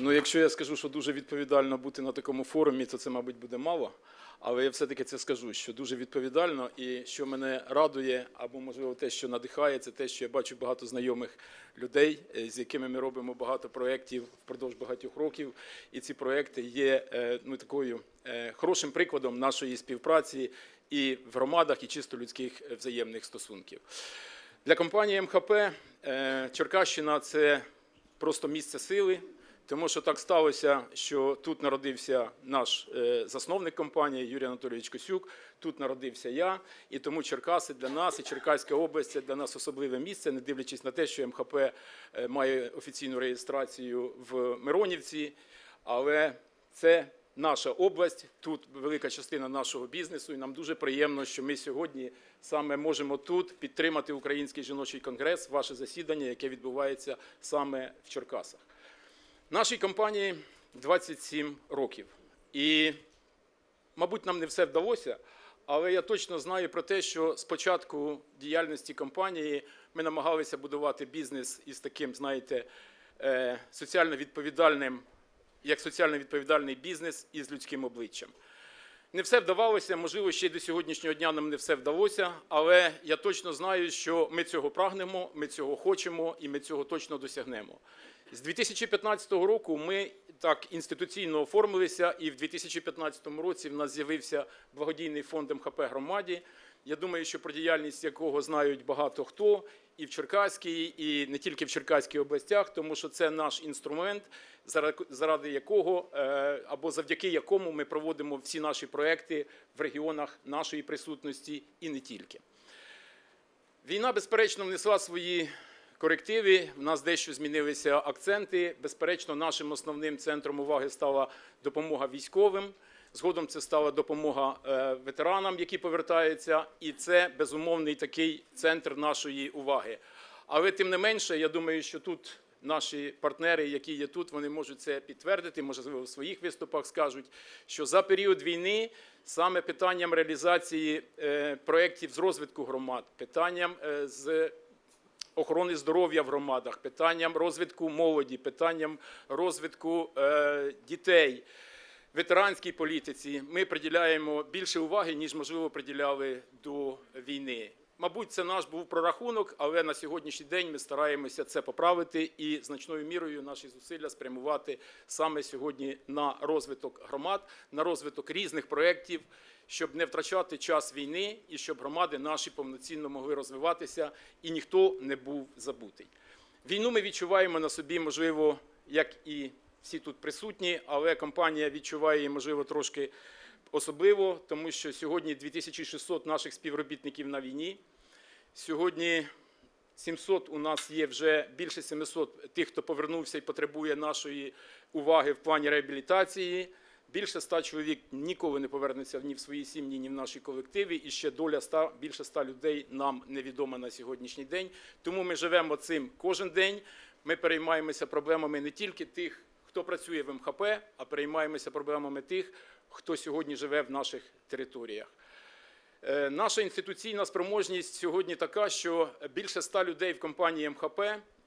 Ну, якщо я скажу, що дуже відповідально бути на такому форумі, то це, мабуть, буде мало. Але я все-таки це скажу, що дуже відповідально, і що мене радує, або можливо те, що надихає, це те, що я бачу багато знайомих людей, е, з якими ми робимо багато проєктів впродовж багатьох років. І ці проєкти є е, ну, такою е, хорошим прикладом нашої співпраці і в громадах, і чисто людських взаємних стосунків. Для компанії МХП Черкащина це просто місце сили, тому що так сталося, що тут народився наш е, засновник компанії Юрій Анатолійович Косюк, тут народився я, і тому Черкаси для нас і Черкаська область це для нас особливе місце, не дивлячись на те, що МХП е, має офіційну реєстрацію в Миронівці, але це наша область, тут велика частина нашого бізнесу, і нам дуже приємно, що ми сьогодні саме можемо тут підтримати Український жіночий конгрес, ваше засідання, яке відбувається саме в Черкасах. Нашій компанії 27 років. І, мабуть, нам не все вдалося, але я точно знаю про те, що з початку діяльності компанії ми намагалися будувати бізнес із таким, знаєте, е, соціально відповідальним, як соціально відповідальний бізнес із людським обличчям. Не все вдавалося, можливо, ще й до сьогоднішнього дня нам не все вдалося, але я точно знаю, що ми цього прагнемо, ми цього хочемо і ми цього точно досягнемо. З 2015 року ми так інституційно оформилися, і в 2015 році в нас з'явився благодійний фонд МХП громаді. Я думаю, що про діяльність якого знають багато хто і в Черкаській, і не тільки в Черкаській областях, тому що це наш інструмент, заради- заради якого е, або завдяки якому ми проводимо всі наші проекти в регіонах нашої присутності і не тільки. Війна, безперечно, внесла свої корективи. В нас дещо змінилися акценти. Безперечно, нашим основним центром уваги стала допомога військовим. Згодом це стала допомога е, ветеранам, які повертаються, і це безумовний такий центр нашої уваги. Але тим не менше, я думаю, що тут наші партнери, які є тут, вони можуть це підтвердити, можливо, в своїх виступах скажуть, що за період війни саме питанням реалізації е, проєктів з розвитку громад, питанням е, з охорони здоров'я в громадах, питанням розвитку молоді, питанням розвитку е, дітей, ветеранській політиці ми приділяємо більше уваги, ніж можливо приділяли до війни. Мабуть, це наш був прорахунок, але на сьогоднішній день ми стараємося це поправити і значною мірою наші зусилля спрямувати саме сьогодні на розвиток громад, на розвиток різних проєктів, щоб не втрачати час війни і щоб громади наші повноцінно могли розвиватися і ніхто не був забутий. Війну ми відчуваємо на собі, можливо, як і всі тут присутні, але компанія відчуває можливо, трошки особливо, тому що сьогодні 2600 наших співробітників на війні. Сьогодні 700 у нас є вже більше 700 тих, хто повернувся і потребує нашої уваги в плані реабілітації. Більше 100 чоловік ніколи не повернеться ні в свої сім'ї, ні в наші колективи. І ще доля 100, більше 100 людей нам невідома на сьогоднішній день. Тому ми живемо цим кожен день. Ми переймаємося проблемами не тільки тих, хто працює в МХП, а переймаємося проблемами тих, хто сьогодні живе в наших територіях. Е, Наша інституційна спроможність сьогодні така, що більше ста людей в компанії МХП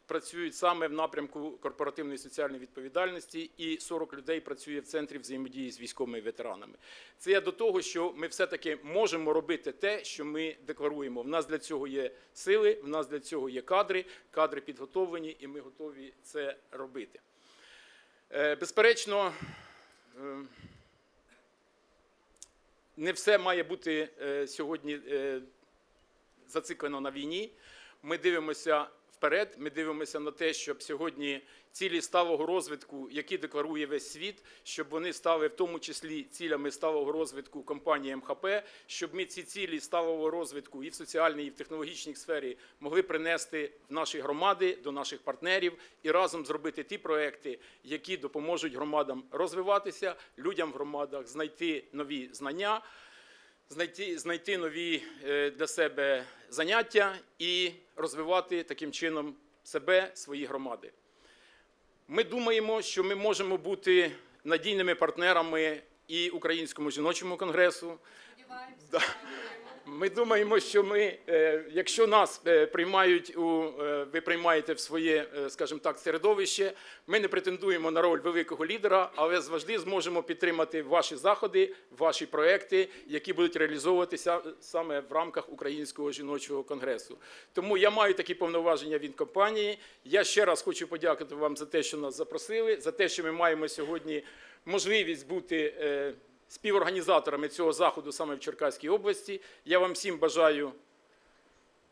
працюють саме в напрямку корпоративної соціальної відповідальності, і 40 людей працює в центрі взаємодії з військовими ветеранами. Це я до того, що ми все-таки можемо робити те, що ми декларуємо. В нас для цього є сили, в нас для цього є кадри, кадри підготовлені, і ми готові це робити. Е, Безперечно, е, не все має бути е, сьогодні зациклено на війні. Ми дивимося вперед. Ми дивимося на те, щоб сьогодні цілі сталого розвитку, які декларує весь світ, щоб вони стали в тому числі цілями сталого розвитку компанії МХП, щоб ми ці цілі сталого розвитку і в соціальній, і в технологічній сфері могли принести в наші громади до наших партнерів і разом зробити ті проекти, які допоможуть громадам розвиватися, людям в громадах знайти нові знання знайти, знайти нові е, для себе заняття і розвивати таким чином себе, свої громади. Ми думаємо, що ми можемо бути надійними партнерами і Українському жіночому конгресу. Да. Ми думаємо, що ми, е, якщо нас е, приймають у е, ви приймаєте в своє, скажімо так, середовище, ми не претендуємо на роль великого лідера, але завжди зможемо підтримати ваші заходи, ваші проекти, які будуть реалізовуватися саме в рамках Українського жіночого конгресу. Тому я маю такі повноваження від компанії. Я ще раз хочу подякувати вам за те, що нас запросили, за те, що ми маємо сьогодні можливість бути. Співорганізаторами цього заходу саме в Черкаській області. Я вам всім бажаю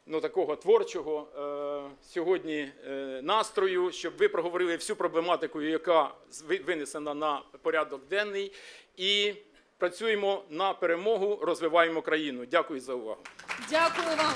ну, такого творчого е, сьогодні е, настрою, щоб ви проговорили всю проблематику, яка винесена на порядок денний, і працюємо на перемогу, розвиваємо країну. Дякую за увагу. Дякую вам.